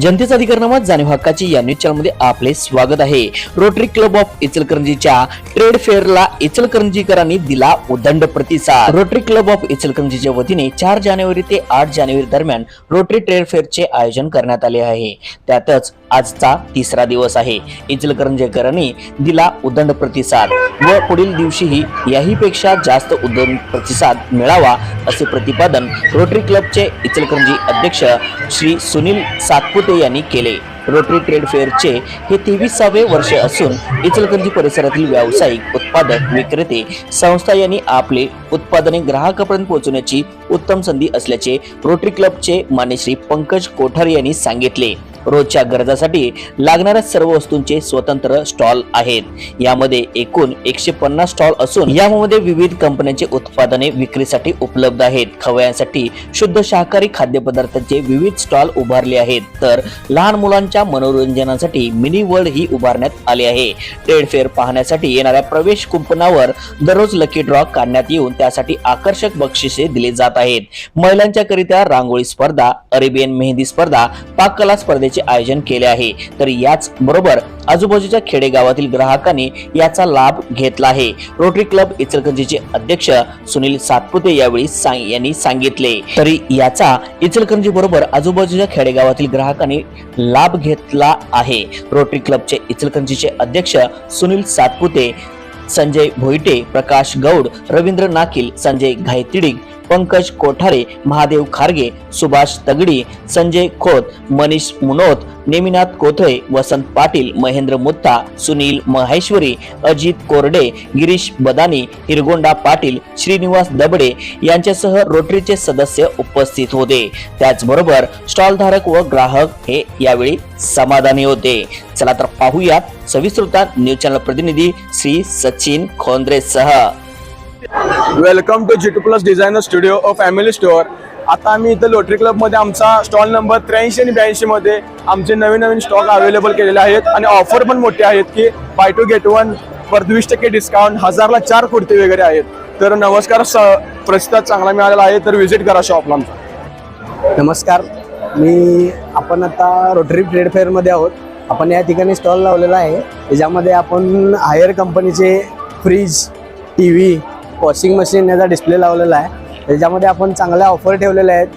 जनतेचा अधिकारनामा जाणीव हक्काची या न्यूज चॅनलमध्ये आपले स्वागत आहे. रोटरी क्लब ऑफ इचलकरंजीच्या ट्रेड फेअरला इचलकरंजीकरांनी दिला उदंड प्रतिसाद. रोटरी क्लब ऑफ इचलकरंजीच्या वतीने चार जानेवारी ते आठ जानेवारी दरम्यान रोटरी ट्रेड फेअरचे आयोजन करण्यात आले आहे. त्यातच आजचा तिसरा दिवस आहे. इचलकरंजेकरांनी दिला उदंड प्रतिसाद व पुढील दिवशीही याहीपेक्षा जास्त उदंड प्रतिसाद मिळावा असे प्रतिपादन रोटरी क्लबचे इचलकरंजी अध्यक्ष श्री सुनील सातपुते यांनी केले. रोटरी ट्रेड फेअरचे हे तेविसावे वर्ष असून इचलकरंजी परिसरातील व्यावसायिक उत्पादक विक्रेते संस्था यांनी आपले उत्पादने ग्राहकापर्यंत पोहोचवण्याची उत्तम संधी असल्याचे रोटरी क्लबचे मान्यश्री पंकज कोठारे यांनी सांगितले. रोजच्या गरजासाठी लागणाऱ्या सर्व वस्तूंचे स्वतंत्र स्टॉल आहेत. यामध्ये एकूण एकशे पन्नास स्टॉल असून यामध्ये विविध कंपन्यांचे उत्पादने विक्रीसाठी उपलब्ध आहेत. खवयांसाठी शुद्ध शाकाहारी खाद्यपदार्थांचे विविध स्टॉल उभारले आहेत. तर लहान मुलांच्या मनोरंजनासाठी मिनी वर्ल्ड ही उभारण्यात आले आहे. ट्रेड फेअर पाहण्यासाठी येणाऱ्या प्रवेश कुंपणावर दररोज लकी ड्रॉ काढण्यात येऊन त्यासाठी आकर्षक बक्षिसे दिले जात आहेत. महिलांच्या करिता रांगोळी स्पर्धा अरेबियन मेहंदी स्पर्धा पाककला स्पर्धेचे आयोजन केले आहे. तर याच बरोबर आजूबाजूच्या खेडेगावातील ग्राहकांनी याचा लाभ घेतला आहे. रोटरी क्लब इचलकरंजीचे अध्यक्ष सुनील सातपुते यावेळी सांग- यांनी सांगितले. तरी याचा इचलकरंजी बरोबर आजूबाजूच्या खेडेगावातील ग्राहकांनी लाभ घेतला आहे. रोटरी क्लबचे इचलकरंजीचे अध्यक्ष सुनील सातपुते संजय भोईटे प्रकाश गौड रवींद्र नाकील संजय घायतिडिक पंकज कोठारे महादेव खारगे सुभाष तगडी संजय खोत मनीष मुनोत नेमिनाथ कोथळे वसंत पाटील महेंद्र मुत्ता सुनील महेश्वरी अजित कोरडे गिरीश बदानी हिरगोंडा पाटील श्रीनिवास दबडे यांच्यासह रोटरीचे सदस्य उपस्थित होते. त्याचबरोबर स्टॉलधारक व ग्राहक हे यावेळी समाधानी होते. चला तर पाहूयात सविस्तृतात न्यूज चॅनल प्रतिनिधी Shri Sachin खोंद्रेसह. Welcome to G two plus designer studio of family store आता आम्ही इथं लोटरी क्लबमध्ये आमचा स्टॉल नंबर त्र्याऐंशी आणि ब्याऐंशीमध्ये आमचे नवीन नवीन स्टॉक अवेलेबल केलेले आहेत आणि ऑफर पण मोठे आहेत की बाय टू गेट वन वर वीस टक्के डिस्काउंट हजारला चार कुर्ती वगैरे आहेत. तर नमस्कार स प्रतिसाद चांगला मिळालेला आहे तर व्हिजिट करा शॉपला आमचा. नमस्कार. मी आपण आता रोटरी ट्रेड फेअरमध्ये आहोत. आपण या ठिकाणी स्टॉल लावलेला आहे. त्याच्यामध्ये आपण हायर कंपनीचे fridge T V washing machine याचा डिस्प्ले लावलेला आहे. त्याच्यामध्ये आपण चांगल्या ऑफर ठेवलेल्या आहेत.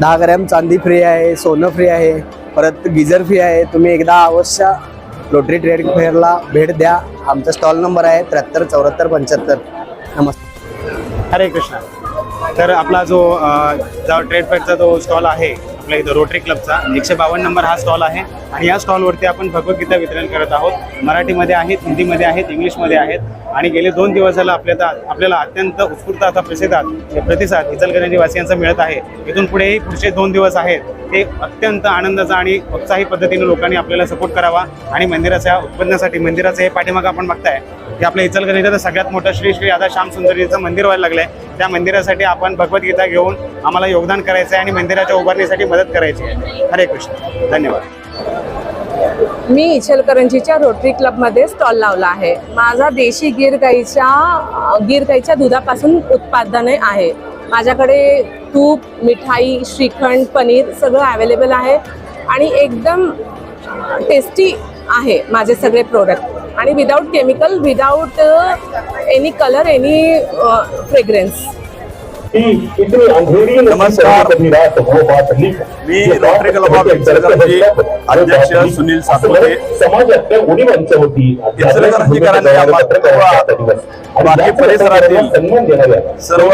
दहा ग्रॅम चांदी फ्री आहे सोनं फ्री आहे परत गिझर फ्री आहे. तुम्ही एकदा अवश्य रोटरी ट्रेड फेअरला भेट द्या. आमचा स्टॉल नंबर आहे त्र्याहत्तर चौऱ्याहत्तर पंच्याहत्तर. नमस्कार. हरे कृष्णा. तर आपला जो जो ट्रेड फेअरचा जो स्टॉल आहे आपल्या इथं रोटरी क्लबचा एकशे बावन्न नंबर हा स्टॉल आहे. आणि या स्टॉलवरती आपण भगवद्गीता वितरण करत आहोत. मराठीमध्ये आहेत हिंदीमध्ये आहेत इंग्लिशमध्ये आहेत. आणि गेले दोन दिवस झालं आपल्याला आपल्याला अत्यंत उत्स्फूर्त असा प्रतिसाद प्रतिसाद इचलकरंजी वासियांचा मिळत आहे. इथून पुढेही पुढचे दोन दिवस आहेत. ते अत्यंत आनंदाचा आणि उत्साही पद्धतीने लोकांनी आपल्याला सपोर्ट करावा आणि मंदिराच्या उत्पन्नासाठी मंदिराचं हे पाठीमागं आपण बघताय. की आपल्या इचलकरंजीचं सगळ्यात मोठं श्री श्री राधा श्यामसुंदरीचं मंदिर व्हायला लागलं आहे त्या मंदिरासाठी आपण भगवद्गीता घेऊन आम्हाला योगदान करायचं आहे आणि मंदिराच्या उभारणीसाठी मदत करायची आहे. हरे कृष्ण. धन्यवाद. मी इचलकरंजीच्या रोटरी क्लबमध्ये स्टॉल लावला आहे. माझा देशी गीर गाईच्या गीर गाईच्या दुधापासून उत्पादने आहे. माझ्याकडे तूप मिठाई श्रीखंड पनीर सगळं अवेलेबल आहे. आणि एकदम टेस्टी आहे माझे सगळे प्रोडक्ट आणि without chemical without any colour any fragrance नमस्कार. मी रोटरी क्लब ऑफ इचलकरंजी अध्यक्ष सुनील सातपुते. इचलकरंजीकरांनी या बाकी परिसरातील सर्व,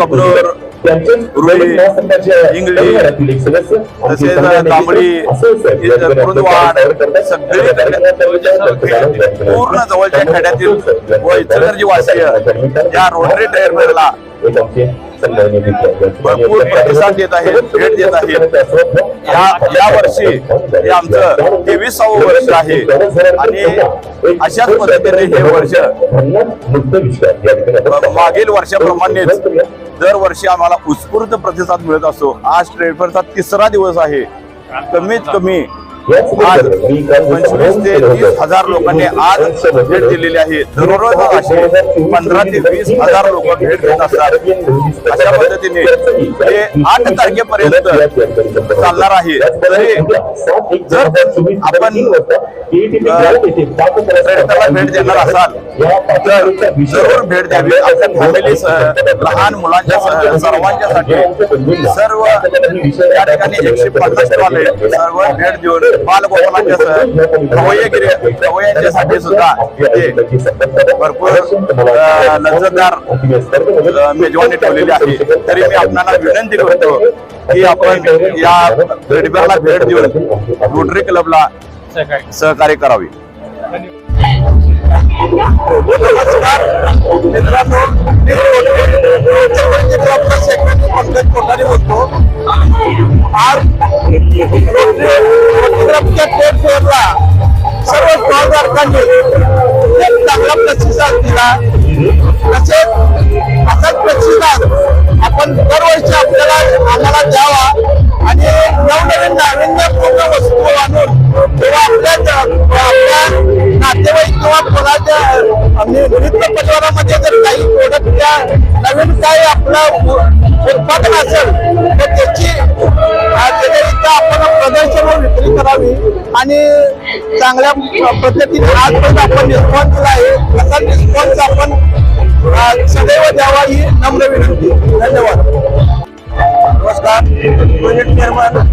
कबनूर, तसेच तांबडी, कुरुंदवाड, पूर्ण जवळच्या खेड्यातील व इचलकरंजी वासीय या रोटरी टायर फेअरला भरपूर प्रतिसाद देत आहेत भेट देत आहेत. या या वर्षी हे आमचं तेविसावं वर्ष आहे. आणि अशाच पद्धतीने हे वर्ष मागील वर्षाप्रमाणेच दरवर्षी आम्हाला उत्स्फूर्त प्रतिसाद मिळत असतो. आज ट्रेडफेअरचा तिसरा दिवस आहे. कमीत कमी आज पंचवीस ते तीस हजार लोकांनी आज भेट दिलेली आहे. दररोज असे पंधरा ते वीस हजार लोक भेट देत असतात. अशा पद्धतीने हे आठ तारखेपर्यंत चालणार आहे. तरी जर आपण पर्यटकाला भेट देणार असाल तर जरूर भेट द्यावी. आपल्या फॅमिली लहान मुलांच्या सह- सर्वांच्यासाठी सर्व या ठिकाणी एकशे पन्नास सर्व भेट देऊन बालगोपालांच्या सह खवय्यगिरी खवय्यांच्यासाठी सुद्धा इथे भरपूर लज्जतदार मेजवानी ठेवलेली आहे. तरी मी आपणाला विनंती करतो की आपण या भेटभेटला भेट देऊन रोटरी क्लबला सहकार्य करावी. मित्रांनो मी रोटरी क्लबचा सेक्रेटरी पंकज आज रोटरी क्लबच्या फेअरला सर्व स्टॉलधारकांनी एक चांगला प्रतिसाद दिला तसेच असाच प्रतिसाद आपण दरवर्षी आपल्याला आम्हाला द्यावा आणि नवनवीन नाविन्यपूर्ण वस्तू आणून किंवा आपल्या आपल्या नातेवाईक किंवा कोणाच्या आम्ही आपलं उत्पादन असेल तर त्याची अ, आपण प्रदर्शन विक्री करावी. आणि चांगल्या पद्धतीने आजपर्यंत आपण रिस्पॉन्स दिला आहे. असा रिस्पॉन्स आपण सदैव द्यावा ही नम्र विनंती. धन्यवाद. नमस्कार. प्रोजेक्ट चेअरमन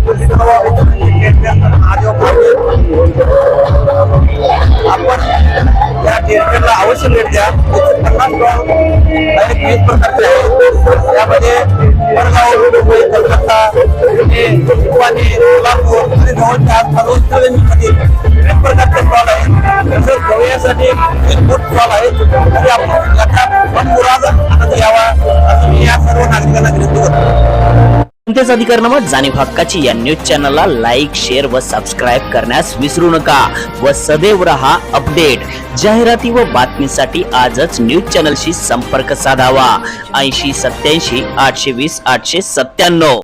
सोलापूर आणि जवळच्या आसपास उत्तरेमध्ये अनेक प्रकारचे स्टॉल आहेत तसंच गवयासाठी एक मोठ स्टॉल आहे. तरी आपण लक्षात पण मनमुराद आनंद घ्यावा असं मी या सर्व नागरिकांना विनंती करतो. जनतेच अधिकारनामा जाणीव हक्काची या न्यूज चॅनलला लाईक शेअर व सबस्क्राईब करण्यास विसरू नका. व सदैव रहा अपडेट जाहिराती व बातमीसाठी आजच न्यूज चॅनलशी संपर्क साधावा. ऐंशी सत्याऐंशी आठशे वीस आठशे सत्त्याण्णव.